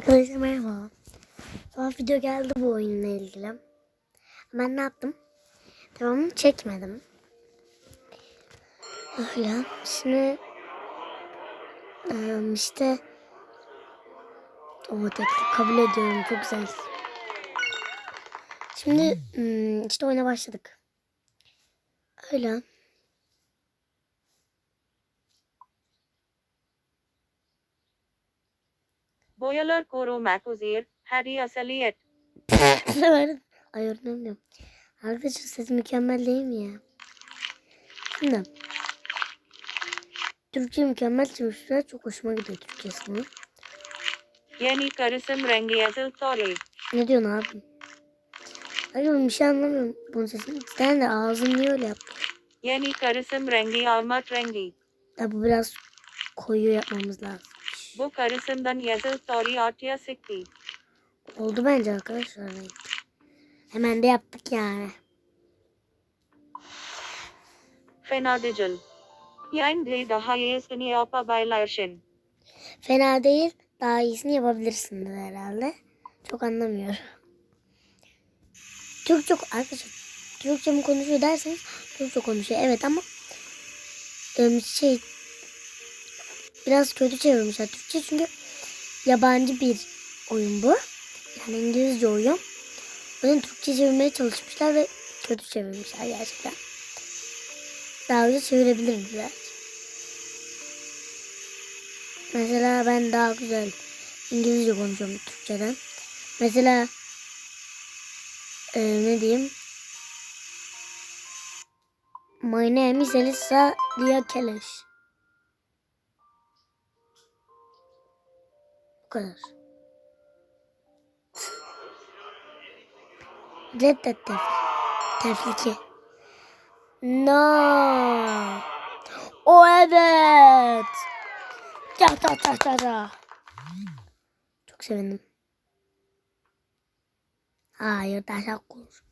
Arkadaşlar merhaba. Sonra video geldi bu oyunla ilgili. Ben ne yaptım? Devamını çekmedim. Öyle. Şimdi eee, işte o teklif kabul ediyorum. Çok güzel. Şimdi hmm, işte oyuna başladık. Öyle. Boyalar Koro Makuzir, Harry Asaliyet. Ay öğrenemiyorum. Arkadaşlar ses mükemmel değil mi ya? Şimdi. Türkçe mükemmel çalışıyor. Çok hoşuma gidiyor Türkçesini. Yeni karısım rengi azıl tore. Ne diyorsun abi? Hayır oğlum bir şey anlamıyorum bunun sesini. Sen de ağzın niye öyle yaptı? Yeni karısım rengi almat rengi. Ya bu biraz koyu yapmamız lazım. Bu karısından yazıl tori ortaya çıktı. Oldu bence arkadaşlar. Hemen de yaptık yani. Fena değil. Yani daha iyisini yapabilirsin. Fena değil. Daha iyisini yapabilirsin de herhalde. Çok anlamıyorum. Türkçe arkadaşlar Türkçe mi konuşuyor derseniz Türkçe konuşuyor. Evet ama şey biraz kötü çevirmişler Türkçe çünkü yabancı bir oyun bu. Yani İngilizce oyun. O yüzden Türkçe çevirmeye çalışmışlar ve kötü çevirmişler gerçekten. Daha önce çevirebilirdiler. Mesela ben daha güzel İngilizce konuşuyorum Türkçeden. Mesela e, ne diyeyim? My name is Elisa Diakeleş. Kadar. Reddet tef tefliki. No. O evet. Ta ta ta ta ta. Çok sevindim. Hayır daha konuş.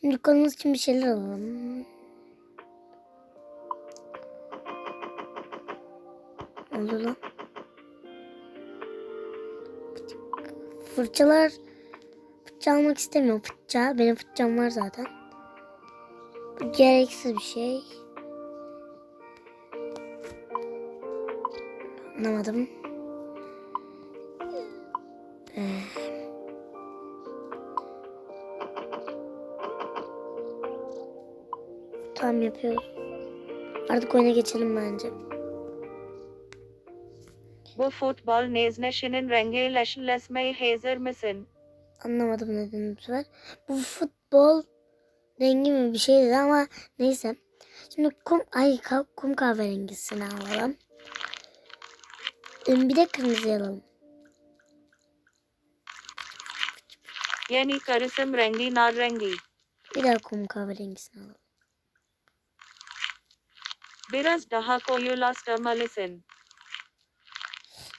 Şimdi dükkanımız için bir şeyler alalım. Ne oldu lan? Fırçalar fırça almak istemiyorum. Fırça. Benim fırçam var zaten. Bu gereksiz bir şey. Anlamadım. Ee, Tamam yapıyoruz. Artık oyuna geçelim bence. Bu futbol nezneşinin rengi leşleşmeyi hazır mısın? Anlamadım ne dediğini bu futbol rengi mi bir şey dedi ama neyse. Şimdi kum, ay kum kahverengisini alalım. Bir de kırmızı alalım. Yeni karısım rengi nar rengi. Bir daha kum kahverengisini alalım. Biraz daha koyulaştırmalısın.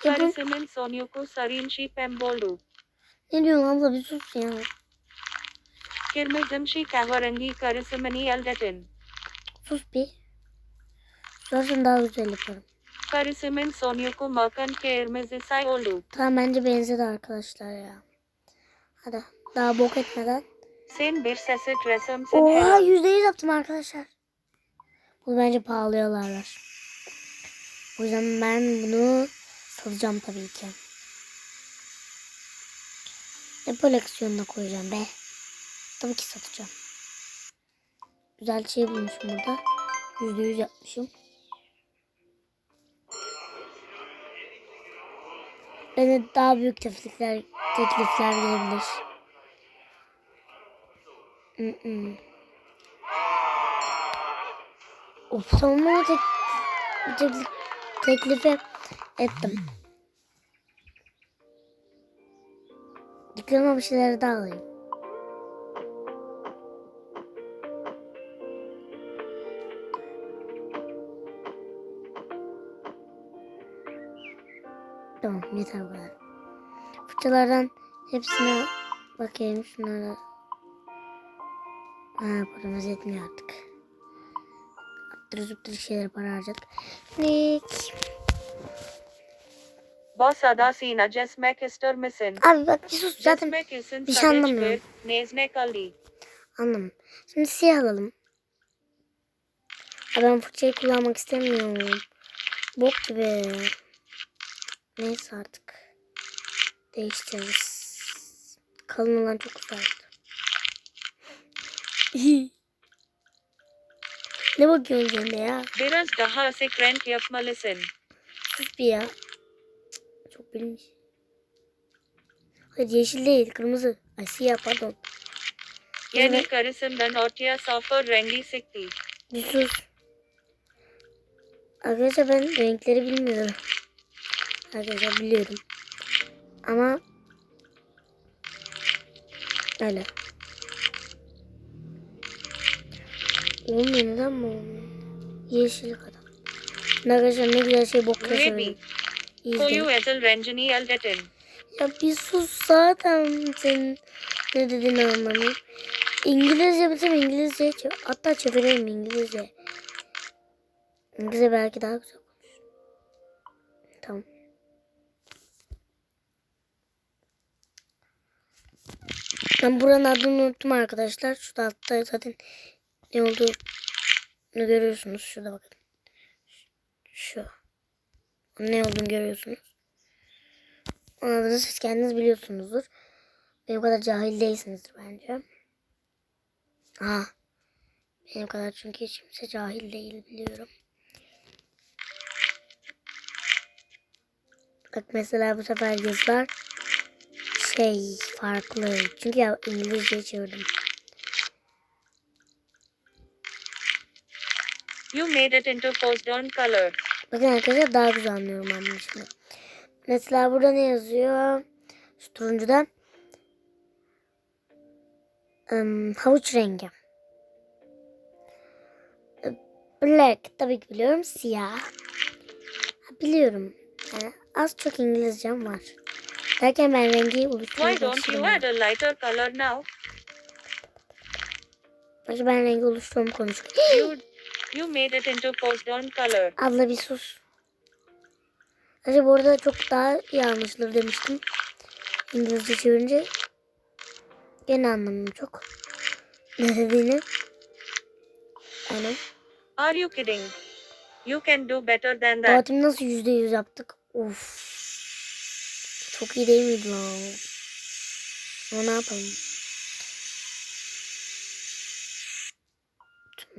Karısımın sonyuku sarinşi pemboldu. ne diyorsun abla bir sus ya. Kırmızımşi kahverengi karısımını eldetin. Sus bir. Sorsan daha güzel yaparım. Karısımın sonyuku makan kırmızı say oldu. Tamam bence benzedi arkadaşlar ya. Hadi daha bok etmeden. Sen bir sesi resimsin Oha yüzde yüz yaptım arkadaşlar. Bunu bence pahalıyorlarlar. O yüzden ben bunu satacağım tabii ki. Ne koleksiyonuna koyacağım be. Tabii ki satacağım. Güzel şey bulmuşum burada. Yüzde yüz yapmışım. Bana daha büyük teklifler, teklifler gelebilir. Mm-mm. Of sonunda tek, teklif, teklifi ettim. Dükkana bir şeyler daha alayım. Tamam yeter bu kadar. Fırçalardan hepsine bakayım şunlara. Ha paramız yetmiyor artık. Attırı zıttırı şeyler para harcadık. Nick. Boss adasina jesmek ister misin? Abi bak bir sus zaten bir şey anlamıyorum. bir nezne kali. anlamam. Şimdi siyah alalım. Ha, ben fırçayı kullanmak istemiyorum. Bok gibi. Neyse artık. Değiştiririz. Kalın olan çok güzeldi. ne bakıyorsun sen de ya? Biraz daha asık renk yapmalısın. Sus bir ya. Bilmiş. Hayır yeşil değil kırmızı. Ay siyah pardon. Yeni karısından ortaya safır rengi sıktı. Bir sus. Arkadaşlar ben renkleri bilmiyorum. Arkadaşlar biliyorum. Ama öyle. Olmuyor neden mi olmuyor? Yeşil kadar. Arkadaşlar ne güzel şey bok Ruby. Koyu ezel rencini eldetin. Ya bir sus zaten senin ne dediğini anlamıyorum. İngilizce bizim İngilizce hatta çevirelim İngilizce. İngilizce belki daha güzel konuş. Tamam. Ben buranın adını unuttum arkadaşlar. Şurada altta zaten ne olduğunu görüyorsunuz. Şurada bakın. Şu. Ne olduğunu görüyorsunuz. Onun siz kendiniz biliyorsunuzdur. Benim kadar cahil değilsinizdir bence. Aa. Benim kadar çünkü hiç kimse cahil değil biliyorum. Bak mesela bu sefer yazılar şey farklı. Çünkü ya İngilizce'ye çevirdim. You made it into post on color. Bakın arkadaşlar daha güzel anlıyorum ben şimdi. Mesela burada ne yazıyor? Şu turuncuda. Im, havuç rengi. Black tabii ki biliyorum. Siyah. Biliyorum. Yani az çok İngilizcem var. Derken ben rengi oluşturmaya Why don't you add a lighter color now? Bak ben rengi oluşturumu konuşuyorum. You made it into post on color. Abla bir sus. Acaba bu arada çok daha iyi anlaşılır demiştim. İngilizce çevirince. Gene anlamıyorum çok. Ne dediğini. Aynen. Are you kidding? You can do better than that. Dağıtımı nasıl yüzde yüz yaptık? Of. Çok iyi değil miydi lan? Ama ne yapalım?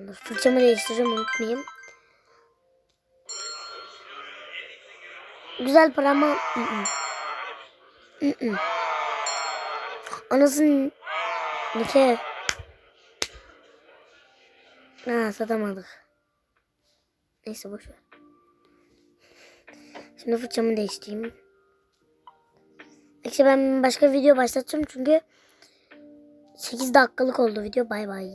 Fırçamı değiştireceğim unutmayayım. Güzel para ama... Hı-hı. Anasının... Nike. Ha satamadık. Neyse boş. Şimdi fırçamı değiştireyim. İşte ben başka video başlatacağım çünkü 8 dakikalık oldu video. Bay bay.